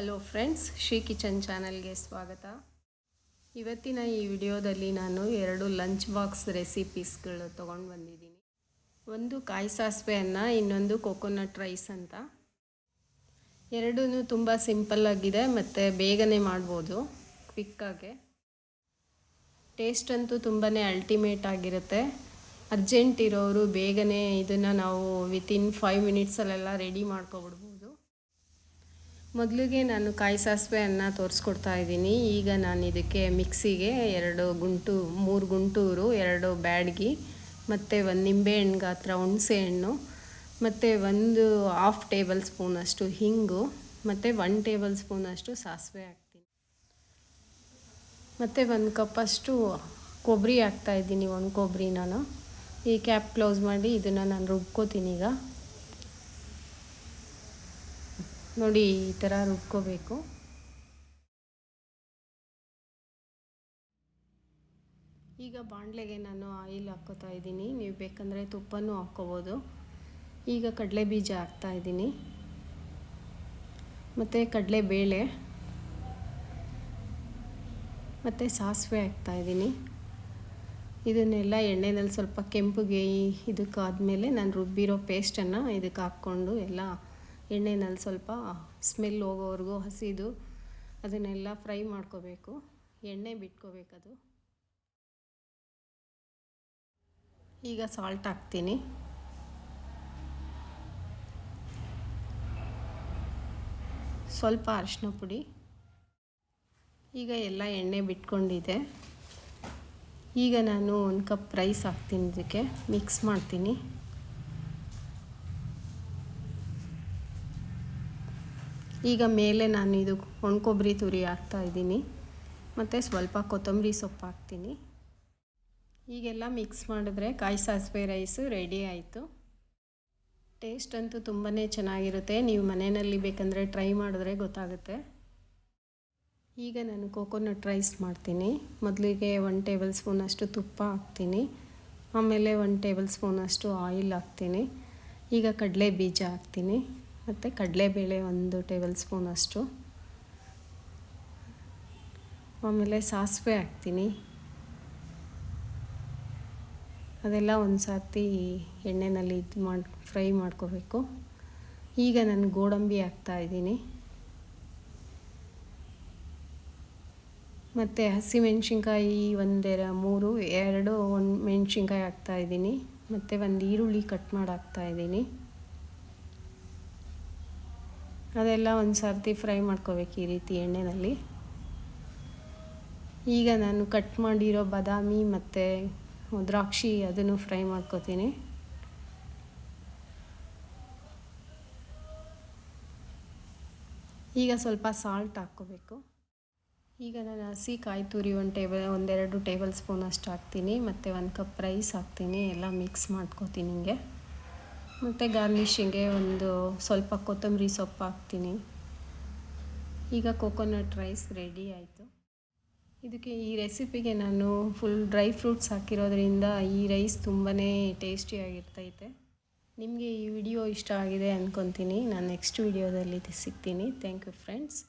Hello friends Shri kitchen ಚಾನಲ್ಗೆ ಸ್ವಾಗತ. ಇವತ್ತಿನ ಈ ವಿಡಿಯೋದಲ್ಲಿ ನಾನು ಎರಡು ಲಂಚ್ ಬಾಕ್ಸ್ ರೆಸಿಪೀಸ್ಗಳು ತೊಗೊಂಡು ಬಂದಿದ್ದೀನಿ. ಒಂದು ಕಾಯಿ ಸಾಸಿವೆ ಅನ್ನ, ಇನ್ನೊಂದು ಕೊಕೊನಟ್ ರೈಸ್ ಅಂತ. ಎರಡೂ ತುಂಬ ಸಿಂಪಲ್ಲಾಗಿದೆ ಮತ್ತು ಬೇಗನೆ ಮಾಡ್ಬೋದು ಕ್ವಿಕ್ಕಾಗೆ ಟೇಸ್ಟ್ ಅಂತೂ ತುಂಬಾ ಅಲ್ಟಿಮೇಟ್ ಆಗಿರುತ್ತೆ. ಅರ್ಜೆಂಟ್ ಇರೋರು ಬೇಗನೆ ಇದನ್ನು ನಾವು ವಿತಿನ್ ಫೈವ್ ಮಿನಿಟ್ಸಲ್ಲೆಲ್ಲ ರೆಡಿ ಮಾಡ್ಕೊಬಿಡ್ಬೋದು. ಮೊದಲಿಗೆ ನಾನು ಕಾಯಿ ಸಾಸಿವೆ ಅನ್ನ ತೋರಿಸ್ಕೊಡ್ತಾ ಇದ್ದೀನಿ. ಈಗ ನಾನು ಇದಕ್ಕೆ ಮಿಕ್ಸಿಗೆ ಎರಡು ಗುಂಟು, ಮೂರು ಗುಂಟೂರು, ಎರಡು ಬ್ಯಾಡ್ಗಿ, ಮತ್ತು ಒಂದು ನಿಂಬೆಹಣ್ಣು ಗಾತ್ರ, ಹುಣಸೆ ಹಣ್ಣು, ಮತ್ತು ಒಂದು ಹಾಫ್ ಟೇಬಲ್ ಸ್ಪೂನಷ್ಟು ಹಿಂಗು, ಮತ್ತು ಒನ್ ಟೇಬಲ್ ಸ್ಪೂನಷ್ಟು ಸಾಸಿವೆ ಹಾಕ್ತೀನಿ. ಮತ್ತು ಒಂದು ಕಪ್ಪಷ್ಟು ಕೊಬ್ಬರಿ ಹಾಕ್ತಾಯಿದ್ದೀನಿ ಒಣ ಕೊಬ್ಬರಿ ನಾನು. ಈ ಕ್ಯಾಪ್ ಕ್ಲೋಸ್ ಮಾಡಿ ಇದನ್ನು ನಾನು ರುಬ್ಕೋತೀನಿ ಈಗ. ನೋಡಿ ಈ ಥರ ರುಬ್ಕೋಬೇಕು. ಈಗ ಬಾಣಲೆಗೆ ನಾನು ಆಯಿಲ್ ಹಾಕೋತಾ ಇದ್ದೀನಿ. ನೀವು ಬೇಕಂದರೆ ತುಪ್ಪನೂ ಹಾಕ್ಕೋಬೋದು. ಈಗ ಕಡಲೆ ಬೀಜ ಹಾಕ್ತಾ ಇದ್ದೀನಿ. ಮತ್ತು ಕಡಲೆಬೇಳೆ ಮತ್ತು ಸಾಸಿವೆ ಹಾಕ್ತಾ ಇದ್ದೀನಿ. ಇದನ್ನೆಲ್ಲ ಎಣ್ಣೆನಲ್ಲಿ ಸ್ವಲ್ಪ ಕೆಂಪುಗೆ ಇದಕ್ಕಾದಮೇಲೆ ನಾನು ರುಬ್ಬಿರೋ ಪೇಸ್ಟನ್ನು ಇದಕ್ಕೆ ಹಾಕ್ಕೊಂಡು ಎಲ್ಲ ಎಣ್ಣೆನಲ್ಲಿ ಸ್ವಲ್ಪ ಸ್ಮೆಲ್ ಹೋಗೋವರೆಗೂ ಹಸಿದು ಅದನ್ನೆಲ್ಲ ಫ್ರೈ ಮಾಡ್ಕೋಬೇಕು. ಎಣ್ಣೆ ಬಿಟ್ಕೋಬೇಕದು. ಈಗ ಸಾಲ್ಟ್ ಹಾಕ್ತೀನಿ. ಸ್ವಲ್ಪ ಅರಿಶಿನ ಪುಡಿ. ಈಗ ಎಲ್ಲ ಎಣ್ಣೆ ಬಿಟ್ಕೊಂಡಿದೆ. ಈಗ ನಾನು ಒಂದು ಕಪ್ ರೈಸ್ ಹಾಕ್ತೀನಿ ಇದಕ್ಕೆ. ಮಿಕ್ಸ್ ಮಾಡ್ತೀನಿ. ಈಗ ಮೇಲೆ ನಾನು ಇದು ಒಣಕೊಬ್ಬರಿ ತುರಿ ಹಾಕ್ತಾ ಇದ್ದೀನಿ. ಮತ್ತು ಸ್ವಲ್ಪ ಕೊತ್ತಂಬರಿ ಸೊಪ್ಪು ಹಾಕ್ತೀನಿ. ಈಗೆಲ್ಲ ಮಿಕ್ಸ್ ಮಾಡಿದ್ರೆ ಕಾಯಿ ಸಾಸಿವೆ ರೈಸು ರೆಡಿ ಆಯಿತು. ಟೇಸ್ಟ್ ಅಂತೂ ತುಂಬಾ ಚೆನ್ನಾಗಿರುತ್ತೆ. ನೀವು ಮನೆಯಲ್ಲಿ ಬೇಕಂದರೆ ಟ್ರೈ ಮಾಡಿದ್ರೆ ಗೊತ್ತಾಗುತ್ತೆ. ಈಗ ನಾನು ಕೋಕೋನಟ್ ರೈಸ್ ಮಾಡ್ತೀನಿ. ಮೊದಲಿಗೆ ಒನ್ ಟೇಬಲ್ ಸ್ಪೂನಷ್ಟು ತುಪ್ಪ ಹಾಕ್ತೀನಿ. ಆಮೇಲೆ ಒನ್ ಟೇಬಲ್ ಸ್ಪೂನಷ್ಟು ಆಯಿಲ್ ಹಾಕ್ತೀನಿ. ಈಗ ಕಡಲೆ ಬೀಜ ಹಾಕ್ತೀನಿ. ಮತ್ತು ಕಡಲೆಬೇಳೆ ಒಂದು ಟೇಬಲ್ ಸ್ಪೂನ್ ಅಷ್ಟು. ಆಮೇಲೆ ಸಾಸಿವೆ ಹಾಕ್ತೀನಿ. ಅದೆಲ್ಲ ಒಂದು ಸರ್ತಿ ಎಣ್ಣೆಯಲ್ಲಿ ಇದು ಮಾಡಿ, ಫ್ರೈ ಮಾಡ್ಕೋಬೇಕು. ಈಗ ನಾನು ಗೋಡಂಬಿ ಹಾಕ್ತಾಯಿದ್ದೀನಿ ಮತ್ತು ಹಸಿಮೆಣ್ಸಿನ್ಕಾಯಿ ಒಂದೆರ ಮೂರು, ಎರಡು ಒಂದು ಮೆಣಸಿನ್ಕಾಯಿ ಹಾಕ್ತಾಯಿದ್ದೀನಿ ಮತ್ತು ಒಂದು ಈರುಳ್ಳಿ ಕಟ್ ಮಾಡಿ ಹಾಕ್ತಾಯಿದ್ದೀನಿ ಅದೆಲ್ಲ ಒಂದು ಸರ್ತಿ ಫ್ರೈ ಮಾಡ್ಕೋಬೇಕು ಈ ರೀತಿ ಎಣ್ಣೆಯಲ್ಲಿ ಈಗ ನಾನು ಕಟ್ ಮಾಡಿರೋ ಬಾದಾಮಿ ಮತ್ತು ದ್ರಾಕ್ಷಿ ಅದನ್ನು ಫ್ರೈ ಮಾಡ್ಕೋತೀನಿ. ಈಗ ಸ್ವಲ್ಪ ಸಾಲ್ಟ್ ಹಾಕ್ಕೋಬೇಕು. ಈಗ ನಾನು ಹಸಿ ಕಾಯಿ ತುರಿ ಒಂದು ಟೇಬಲ್, ಒಂದೆರಡು ಟೇಬಲ್ ಸ್ಪೂನ್ ಅಷ್ಟು ಹಾಕ್ತೀನಿ. ಮತ್ತು ಒಂದು ಕಪ್ ರೈಸ್ ಹಾಕ್ತೀನಿ. ಎಲ್ಲ ಮಿಕ್ಸ್ ಮಾಡ್ಕೋತೀನಿ ಹಿಂಗೆ. ಮತ್ತು ಗಾರ್ನಿಷಿಂಗೆ ಒಂದು ಸ್ವಲ್ಪ ಕೊತ್ತಂಬರಿ ಸೊಪ್ಪು ಹಾಕ್ತೀನಿ. ಈಗ ಕೋಕೋನಟ್ ರೈಸ್ ರೆಡಿ ಆಯಿತು. ಇದಕ್ಕೆ ಈ ರೆಸಿಪಿಗೆ ನಾನು ಫುಲ್ ಡ್ರೈ ಫ್ರೂಟ್ಸ್ ಹಾಕಿರೋದ್ರಿಂದ ಈ ರೈಸ್ ತುಂಬಾ ಟೇಸ್ಟಿಯಾಗಿರ್ತೈತೆ ನಿಮಗೆ ಈ ವಿಡಿಯೋ ಇಷ್ಟ ಆಗಿದೆ ಅಂದ್ಕೊತೀನಿ ನಾನು ನೆಕ್ಸ್ಟ್ ವಿಡಿಯೋದಲ್ಲಿ ಸಿಗ್ತೀನಿ. Thank you friends